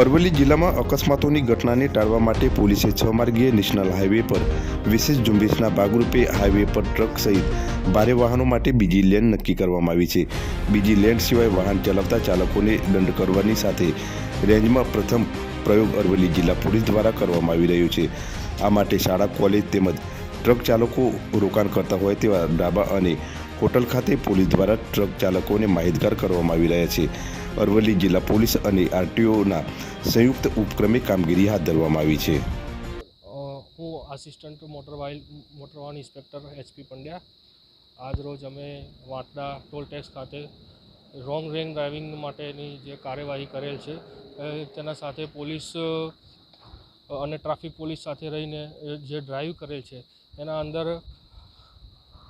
અરવલ્લી જિલ્લામાં અકસ્માતોની ઘટનાને ટાળવા માટે પોલીસે છ માર્ગીય નેશનલ હાઈવે પર વિશેષ ઝુંબેશના ભાગરૂપે હાઈવે પર ટ્રક સહિત ભારે વાહનો માટે બીજી લેન નક્કી કરવામાં આવી છે. બીજી લેન સિવાય વાહન ચલાવતા ચાલકોને દંડ કરવાની સાથે રેન્જમાં પ્રથમ પ્રયોગ અરવલ્લી જિલ્લા પોલીસ દ્વારા કરવામાં આવી રહ્યો છે. આ માટે શાળા, કોલેજ તેમજ ટ્રક ચાલકો રોકાણ કરતા હોય તેવા ડાબા અને હોટલ ખાતે પોલીસ દ્વારા ટ્રક ચાલકોને માહિતગાર કરવામાં આવી રહ્યા છે. અરવલ્લી જિલ્લા પોલીસ અને આરટીઓના સંયુક્ત ઉપક્રમે કામગીરી હાથ ધરવામાં આવી છે. હું આસિસ્ટન્ટ મોટર વાહન મોટર વાહન ઇન્સ્પેક્ટર એચપી પંડ્યા. આજરોજ અમે વાંટડા ટોલ ટેક્સ ખાતે રોંગ રેંગ ડ્રાઇવિંગ માટેની જે કાર્યવાહી કરેલ છે તેના સાથે પોલીસ અને ટ્રાફિક પોલીસ સાથે રહીને જે ડ્રાઈવ કરેલ છે, એના અંદર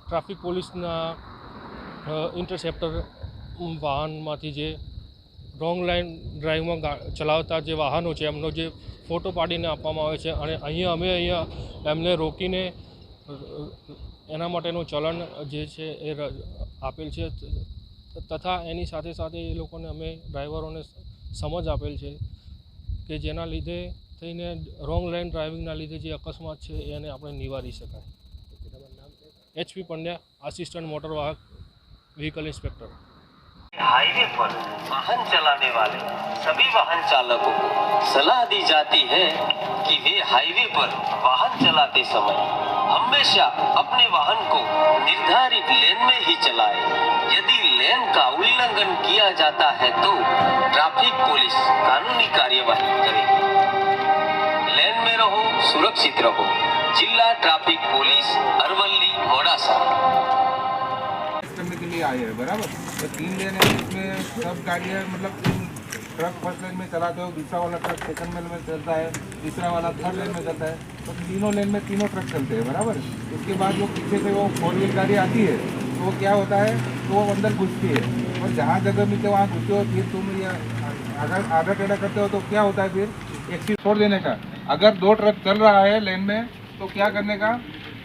ટ્રાફિક પોલીસના ઇન્ટરસેપ્ટર વાહનમાંથી જે રોંગ લાઇન ડ્રાઈવમાં ચલાવતા જે વાહનો છે, એમનો જે ફોટો પાડીને આપવામાં આવે છે અને અહીંયા અમે અહીંયા એમને રોકીને એના માટેનું ચલણ જે છે એ આપેલ છે. તથા એની સાથે સાથે એ લોકોને અમે ડ્રાઈવરોને સમજ આપેલ છે કે જેના લીધે થઈને રોંગ લાઇન ડ્રાઇવિંગના લીધે જે અકસ્માત છે એને આપણે નિવારી શકાય. H P Pandya, assistant motor वाहक, व्हीकल इंस्पेक्टर हाईवे पर वाहन चलाने वाले सभी वाहन चालकों को सलाह दी जाती है कि वे हाईवे पर वाहन चलाते समय हमेशा अपने वाहन को निर्धारित लेन में ही चलाएँ। यदि लेन का उल्लंघन किया जाता है तो ट्रैफ़िक पुलिस कानूनी कार्यवाही करेगी। लेन में रहो, सुरक्षित रहो। जिला ट्रैफ़िक पुलिस अरवली आए हैं बराबर? तो तीन लेन है इसमें सब गाड़ियाँ मतलब ट्रक फ़र्स्ट लेन में चलाते हो, दूसरा वाला ट्रक सेकंड लेन में चलता है, तीसरा वाला थर्ड लेन में चलता है तो तीनों लेन में तीनों ट्रक चलते हैं, बराबर? उसके बाद जो पीछे से वो फोर व्हील गाड़ी आती है तो क्या होता है तो वो अंदर घुसती है। और जहाँ जगह मिलते वहाँ घुसते हो, फिर तुम अगर आधा टेढ़ा करते हो तो क्या होता है फिर? एक चीज़ छोड़ देने का। अगर दो ट्रक चल रहा है लेन में तो क्या करने का?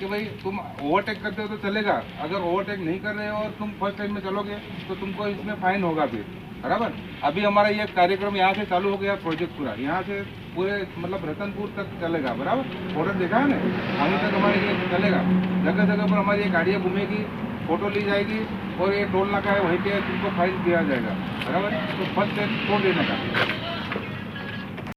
कि भाई तुम ओवरटेक करते हो तो चलेगा। अगर ओवरटेक नहीं कर रहे हो और तुम फ़र्स्ट टाइम में चलोगे तो तुमको इसमें फाइन होगा फिर बराबर? अभी हमारा ये कार्यक्रम यहाँ से चालू हो गया प्रोजेक्ट पूरा। यहाँ से पूरे मतलब रतनपुर तक चलेगा। बराबर? ऑर्डर देखा है ना? वहीं तक हमारे ये चलेगा। जगह जगह पर हमारी ये गाड़ियाँ घूमेगी फ़ोटो ली जाएगी और ये टोल नाका है, वहीं पे तुमको फाइन दिया जाएगा। बराबर? तो फ़र्स्ट टाइम छोड़ देने का।